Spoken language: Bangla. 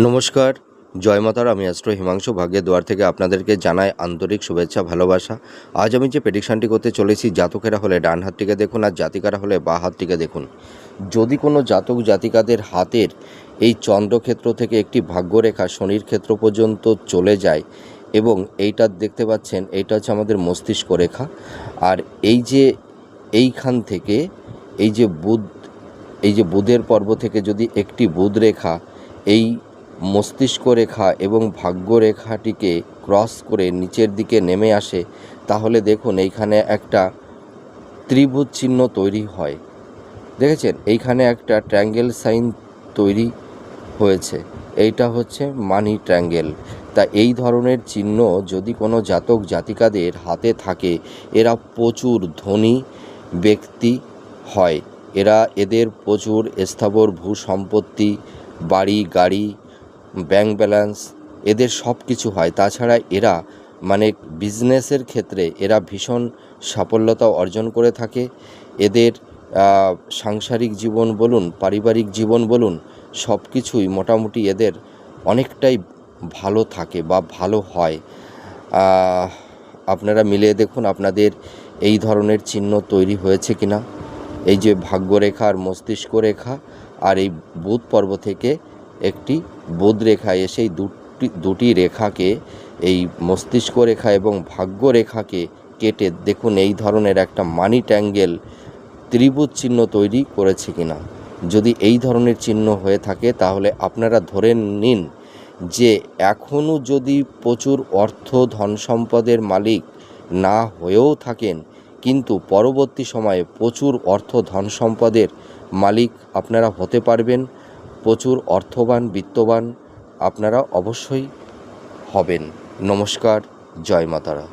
নমস্কার, জয় মাতার, আমি অ্যাস্ট্রো হিমাংশু, ভাগ্যের দুয়ার থেকে আপনাদেরকে জানাই আন্তরিক শুভেচ্ছা, ভালোবাসা। আজ আমি যে প্রেডিকশানটি করতে চলেছি, জাতকেরা হলে ডান হাতটিকে দেখুন আর জাতিকারা হলে বা হাতটিকে দেখুন। যদি কোনো জাতক জাতিকাদের হাতের এই চন্দ্রক্ষেত্র থেকে একটি ভাগ্যরেখা শনির ক্ষেত্র পর্যন্ত চলে যায় এবং এইটা দেখতে পাচ্ছেন, এইটা হচ্ছে আমাদের মস্তিষ্ক রেখা। আর এই যে এইখান থেকে এই যে বুধ, এই যে বুধের পর্ব থেকে যদি একটি বুধ রেখা এই মস্তিষ্ক রেখা এবং ভাগ্য রেখাটিকে ক্রস করে নিচের দিকে নেমে আসে, তাহলে দেখুন এইখানে একটা ত্রিভুজ চিহ্ন তৈরি হয়। দেখেছেন? এইখানে একটা ট্র্যাঙ্গেল সাইন তৈরি হয়েছে। এইটা হচ্ছে মানি ট্র্যাঙ্গেল। তা এই ধরনের চিহ্ন যদি কোনো জাতক জাতিকাদের হাতে থাকে, এরা প্রচুর ধনী ব্যক্তি হয়। এরা এদের প্রচুর স্থাবর ভূ সম্পত্তি বাড়ি, গাড়ি ব্যাংক ব্যালেন্স এদের সব কিছু হয়। তাছাড়া এরা মানে বিজনেসের ক্ষেত্রে এরা ভীষণ সাফল্যতা অর্জন করে থাকে। এদের সাংসারিক জীবন বলুন, পারিবারিক জীবন বলুন সব কিছুই মোটামুটি এদের অনেকটাই ভালো থাকে বা ভালো হয়। আপনারা মিলিয়ে দেখুন আপনাদের এই ধরনের চিহ্ন তৈরি হয়েছে কিনা। এই যে ভাগ্যরেখা আর মস্তিষ্ক রেখা আর এই বুধ পর্ব থেকে একটি বুধ রেখা দুটি দুটি রেখাকে, এই মস্তিষ্ক রেখা এবং ভাগ্য রেখাকে কেটে দেখুন এই ধরনের একটা মানি ট্যাঙ্গেল ত্রিভুজ চিহ্ন তৈরি করেছে কিনা। যদি এই ধরনের চিহ্ন হয়ে থাকে, তাহলে আপনারা ধরে নিন যে এখনও যদি প্রচুর অর্থ ধন সম্পদের মালিক না হয়েও থাকেন, কিন্তু পরবর্তী সময়ে প্রচুর অর্থ ধন সম্পদের মালিক আপনারা হতে পারবেন। প্রচুর অর্থবান বিত্তবান আপনারা অবশ্যই হবেন। নমস্কার জয় মাতারা।